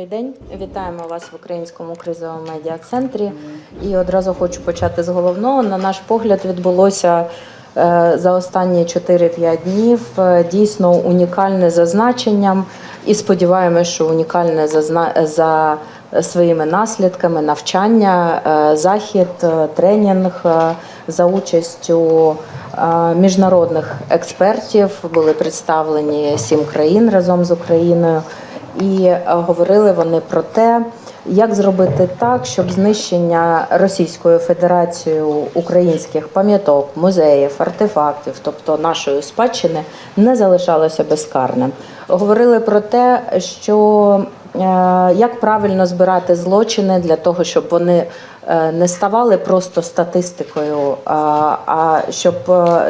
Добрий день, вітаємо вас в українському кризовому медіа центрі. І одразу хочу почати з головного. На наш погляд, відбулося е, за останні 4-5 днів е, дійсно унікальне за значенням. І сподіваємося, що унікальне за, своїми наслідками навчання, е, захід, тренінг за участю міжнародних експертів. Були представлені сім країн разом з Україною. І е, говорили вони про те, як зробити так, щоб знищення Російською Федерацією українських пам'яток, музеїв, артефактів, тобто нашої спадщини, не залишалося безкарним. Говорили про те, що е, як правильно збирати злочини для того, щоб вони е, не ставали просто статистикою, а, щоб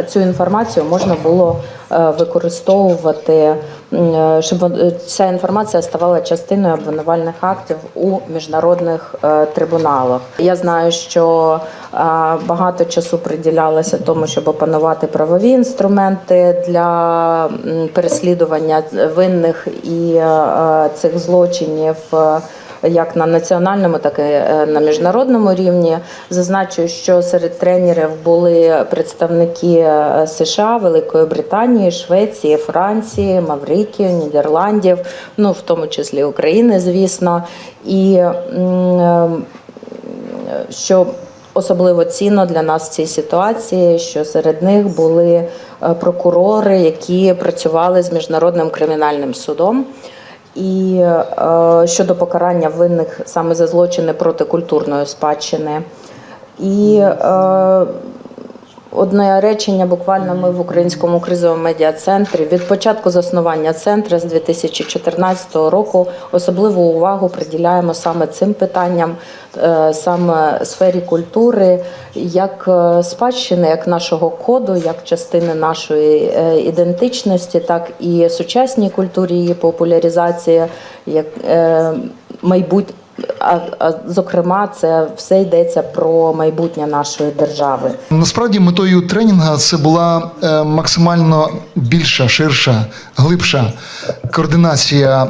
цю інформацію можна було використовувати, щоб е, ця інформація ставала частиною обвинувальних актів у міжнародних е, трибуналах. Я знаю, що е, багато часу приділялося тому, щоб опанувати правові інструменти для переслідування винних і е, е, цих злочинів. Як на національному, так і е, на міжнародному рівні. Зазначу, що серед тренерів були представники е, США, Великої Британії, Швеції, Франції, Маврикії, Нідерландів, ну в тому числі України, звісно. І е, що особливо цінно для нас в цій ситуації, що серед них були прокурори, які працювали з міжнародним кримінальним судом. І е, щодо покарання винних саме за злочини проти культурної спадщини. І е, одне речення буквально ми в українському кризовому медіа-центрі від початку заснування центру з 2014 року особливу увагу приділяємо саме цим питанням, е, саме сфері культури, як е, спадщини, як нашого коду, як частини нашої е, ідентичності, так і сучасній культурі її популяризації, як майбутнє. А, а зокрема, це все йдеться про майбутнє нашої держави. Насправді метою тренінга це була е, максимально більша, ширша, глибша координація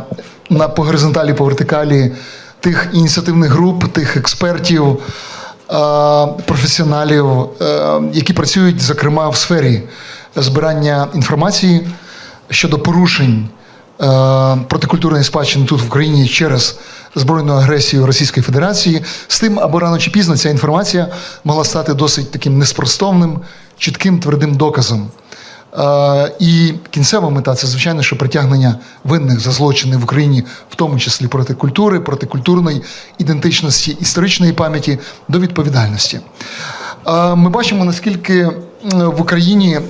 на по горизонталі, по вертикалі тих ініціативних груп, тих експертів, е, професіоналів, е, які працюють, зокрема, в сфері збирання інформації щодо порушень протикультурної спадщини тут в Україні через збройну агресію Російської Федерації, з тим, аби рано чи пізно ця інформація могла стати досить таким неспростовним, чітким, твердим доказом. І кінцева мета це, звичайно, що притягнення винних за злочини в Україні, в тому числі проти культури, проти культурної ідентичності, історичної пам'яті до відповідальності. Ми бачимо, наскільки в Україні е,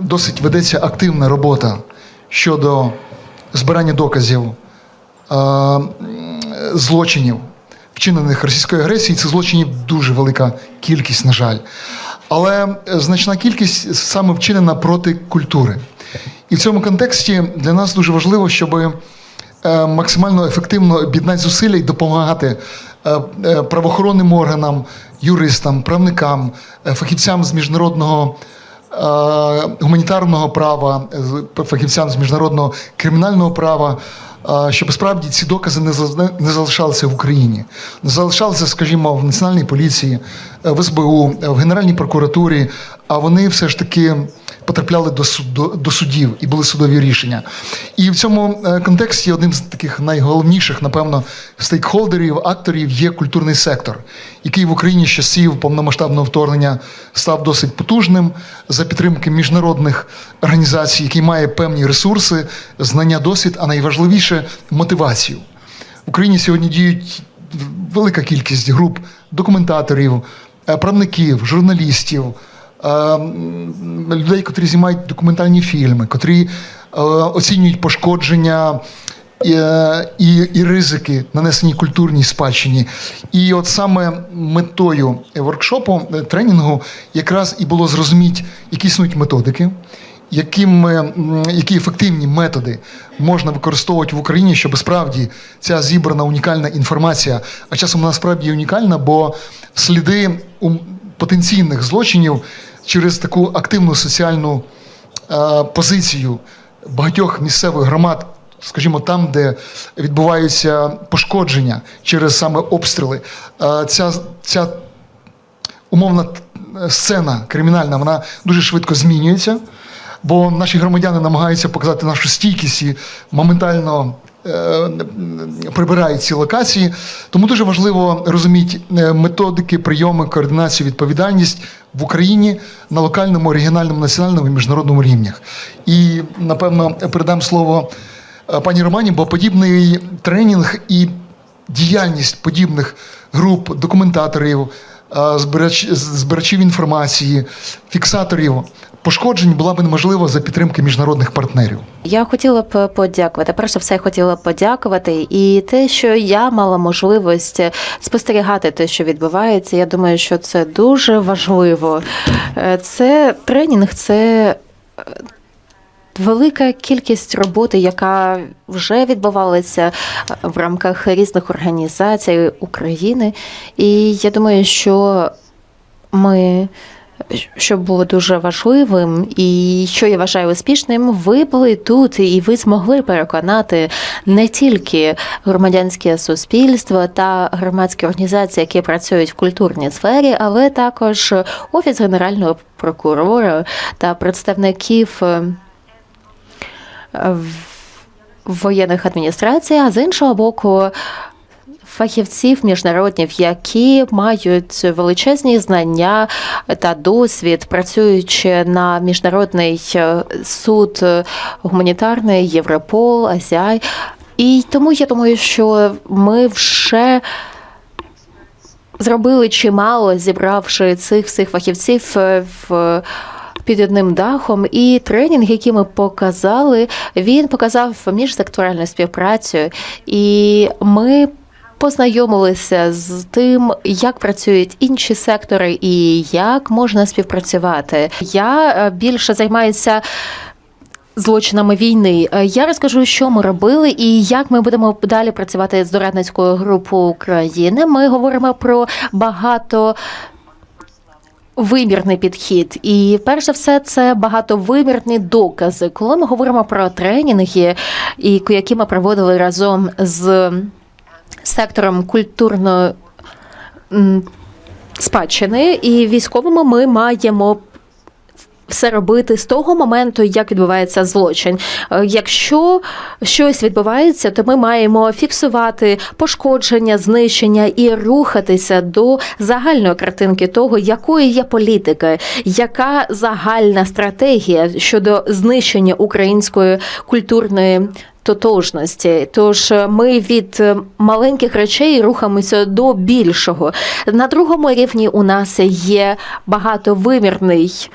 досить ведеться активна робота щодо збирання доказів злочинів, вчинених російською агресією. Це злочинів дуже велика кількість, на жаль. Але е, значна кількість саме вчинена проти культури. І в цьому контексті для нас дуже важливо, щоб е, максимально ефективно об'єднати зусилля і допомагати е, правоохоронним органам, юристам, правникам, фахівцям з міжнародного гуманітарного права, фахівцям з міжнародного кримінального права. Щоб справді ці докази не залишалися в Україні, не залишалися, скажімо, в національній поліції, е, в СБУ, е, в Генеральній прокуратурі, а вони все ж таки потрапляли до суд- до- судів і були судові рішення. І в цьому е, контексті одним з таких найголовніших, напевно, стейкхолдерів, акторів є культурний сектор, який в Україні з часів повномасштабного вторгнення став досить потужним за підтримки міжнародних організацій, який має певні ресурси, знання, досвід, а найважливіше мотивацію. В Україні сьогодні діють велика кількість груп документаторів, е, правників, журналістів, людей, котрі знімають документальні фільми, котрі е, оцінюють пошкодження. І, е, і, і ризики, нанесені культурній спадщині. І от саме метою воркшопу, е, тренінгу, якраз і було зрозуміти, які існують методики, яким, е, які ефективні методи можна використовувати в Україні, щоб справді ця зібрана унікальна інформація, а часом вона справді унікальна, бо сліди потенційних злочинів через таку активну соціальну е, позицію багатьох місцевих громад скажімо, там, де відбуваються пошкодження через саме обстріли, е, ця, ця умовна е, сцена кримінальна, вона дуже швидко змінюється, бо наші громадяни намагаються показати нашу стійкість і моментально прибирають ці локації. Тому дуже важливо розуміти е, методики, прийоми, координацію, відповідальність в Україні на локальному, регіональному, національному і міжнародному рівнях. І напевно передам слово е, пані Романі, бо подібний тренінг і діяльність подібних груп документаторів, е, збирач, збирачів інформації, фіксаторів пошкоджень була б неможлива за підтримки міжнародних партнерів. Я хотіла б подякувати. Перш за все, я хотіла б подякувати. І те, що я мала можливість спостерігати те, що відбувається, я думаю, що це дуже важливо. Е, Це тренінг, це. е, Велика кількість роботи, яка вже відбувалася в рамках різних організацій України, і я думаю, що ми що було дуже важливим, і що я вважаю успішним, ви були тут, і ви змогли переконати не тільки громадянське суспільство та громадські організації, які працюють в культурній сфері, але також офіс генерального прокурора та представників. е, воєнних адміністрацій, а з іншого боку, фахівців міжнародних, які мають величезні знання та досвід, працюючи на міжнародний е, суд е, гуманітарний Європол, Азіай. І тому я думаю, що ми вже зробили чимало, зібравши цих всіх фахівців е, в. Під одним дахом, і тренінг, який ми показали, він показав міжсекторальну співпрацю, і ми познайомилися з тим, як працюють інші сектори і як можна співпрацювати. Я е, більше займаюся злочинами війни. Е, Я розкажу, що ми робили і як ми будемо далі працювати з дорадницькою групою України. Ми говоримо про багато. Вимірний підхід, і перш за все, це багатовимірні докази. Коли ми говоримо про тренінги, і які ми проводили разом з сектором культурної спадщини і військовими, ми маємо все робити з того моменту, як відбувається злочин. Е, Якщо щось відбувається, то ми маємо фіксувати пошкодження, знищення і рухатися до загальної картинки того, якою є політика, яка загальна стратегія щодо знищення української культурної. Тотожності, тож е, ми від е, маленьких речей рухаємося до більшого. На другому рівні у нас є багатовимірний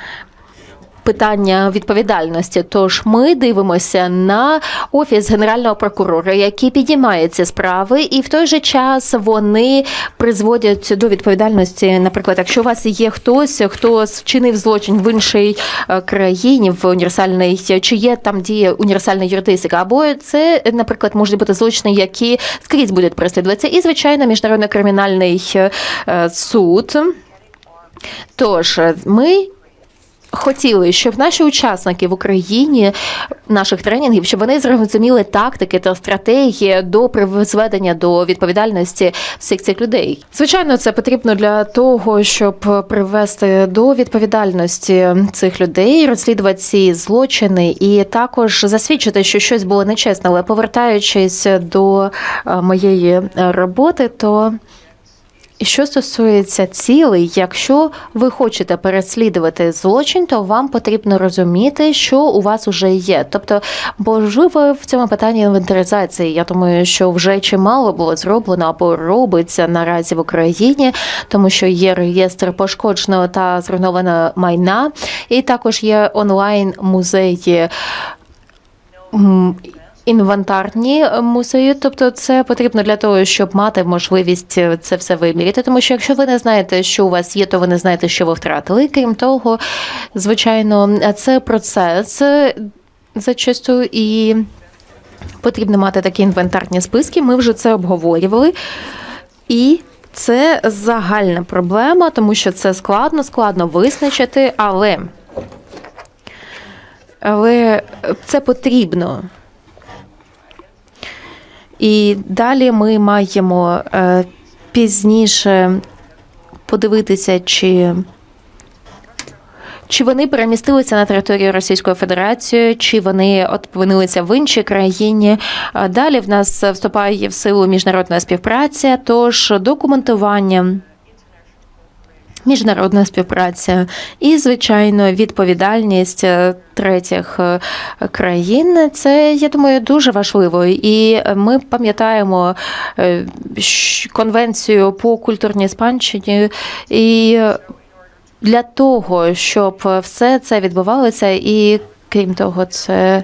питання відповідальності. Тож ми дивимося на офіс генерального прокурора, який підіймає ці справи, і в той же час вони призводять до відповідальності. Наприклад, якщо у вас є хтось, хто вчинив злочин в іншій е, країні, в універсальній, чи є там діє універсальна юридистика, або це, наприклад, можуть бути злочини, які скрізь будуть переслідуватися, і звичайно, міжнародний кримінальний е, суд. Тож ми хотіли, щоб наші учасники в Україні наших тренінгів, щоб вони зрозуміли тактики та стратегії до призведення до відповідальності всіх цих людей. Звичайно, це потрібно для того, щоб привести до відповідальності цих людей, розслідувати ці злочини, і також засвідчити, що щось було нечесно. Але повертаючись до е, моєї е, роботи, то що стосується цілей, якщо ви хочете переслідувати злочин, то вам потрібно розуміти, що у вас вже є. Тобто, можливо, в цьому питанні інвентаризації, я думаю, що вже чимало було зроблено або робиться наразі в Україні, тому що є реєстр пошкодженого та зруйнованого майна, і також є онлайн музеї. Інвентарні музеї, тобто це потрібно для того, щоб мати можливість це все виміряти. Тому що якщо ви не знаєте, що у вас є, то ви не знаєте, що ви втратили. Крім того, звичайно, це процес зачасту і потрібно мати такі інвентарні списки. Ми вже це обговорювали. І це загальна проблема, тому що це складно, складно визначити, але, але це потрібно І далі ми маємо е, пізніше подивитися, чи. Чи вони перемістилися на територію Російської Федерації, чи вони опинилися в іншій країні? Далі в нас вступає в силу міжнародна співпраця, тож документування. Міжнародна співпраця і, звичайно, відповідальність е, третіх е, країн. Це, я думаю, дуже важливо. І ми пам'ятаємо е, конвенцію по культурній спадщині. І для того, щоб все це відбувалося, і крім того, це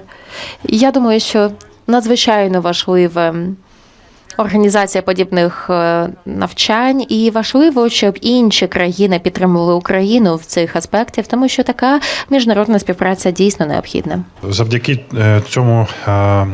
я думаю, що надзвичайно важливе. Організація подібних е, навчань, і важливо, щоб інші країни підтримували Україну в цих аспектах, тому що така міжнародна співпраця дійсно необхідна. Завдяки е, цьому е,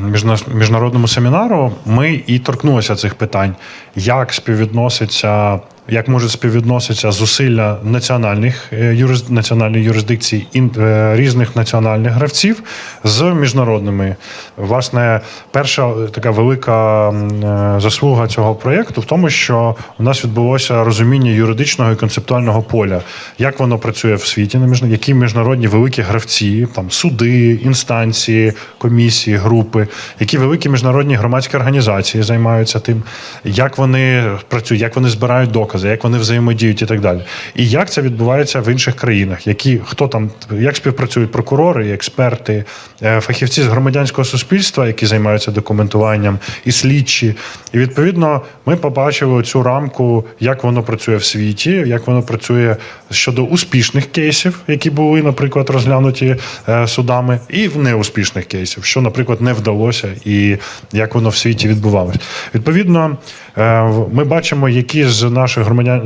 міжнародному семінару ми і торкнулися цих питань, як співвідноситься. Як можуть співвідноситися зусилля національних е, юрис... національної юрисдикції ін... е, різних національних гравців з міжнародними? Власне, перша така велика е, заслуга цього проєкту в тому, що у нас відбулося розуміння юридичного і концептуального поля, як воно працює в світі, які міжнародні великі гравці, там суди, інстанції, комісії, групи, які великі міжнародні громадські організації займаються тим, як вони працюють, як вони збирають докази, як вони взаємодіють і так далі. І як це відбувається в інших країнах, які хто там як співпрацюють прокурори, експерти, е, фахівці з громадянського суспільства, які займаються документуванням, і слідчі. І відповідно ми побачили цю рамку, як воно працює в світі, як воно працює щодо успішних кейсів, які були, наприклад, розглянуті е, судами, і в неуспішних кейсів, що, наприклад, не вдалося, і як воно в світі відбувалось. Відповідно, ми бачимо, які з наших е,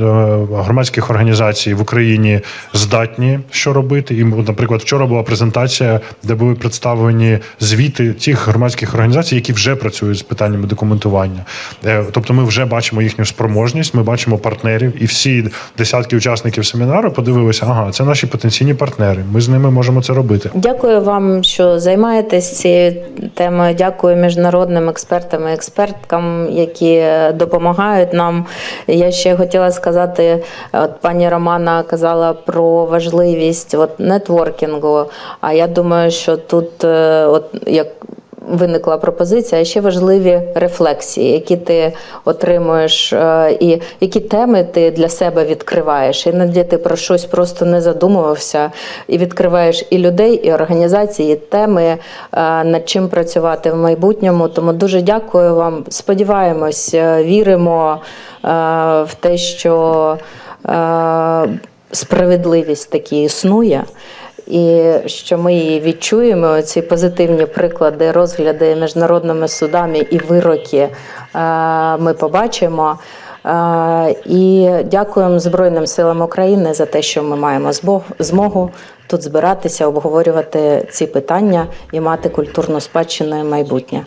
громадських організацій в Україні здатні що робити. І, наприклад, вчора була презентація, де були представлені звіти тих громадських організацій, які вже працюють з питаннями документування. Е, Тобто, ми вже бачимо їхню спроможність, ми бачимо партнерів, і всі десятки учасників семінару подивилися, ага, це наші потенційні партнери. Ми з ними можемо це робити. Дякую вам, що займаєтесь цією темою. Дякую міжнародним експертам і експерткам, які допомагають нам. Я ще хотіла сказати, от пані Романа казала про важливість от нетворкінгу. А я думаю, що тут, е, от як виникла пропозиція, а ще важливі рефлексії, які ти отримуєш, е, і які теми ти для себе відкриваєш. Іноді ти про щось просто не задумувався, і відкриваєш і людей, і організації, і теми, е, над чим працювати в майбутньому. Тому дуже дякую вам. Сподіваємось, е, віримо в те, що справедливість таки існує. І що ми її відчуємо, ці позитивні приклади, розгляди міжнародними судами і вироки е, ми побачимо. Е, І дякуємо Збройним силам України за те, що ми маємо змогу тут збиратися, обговорювати ці питання і мати культурну спадщину і майбутнє.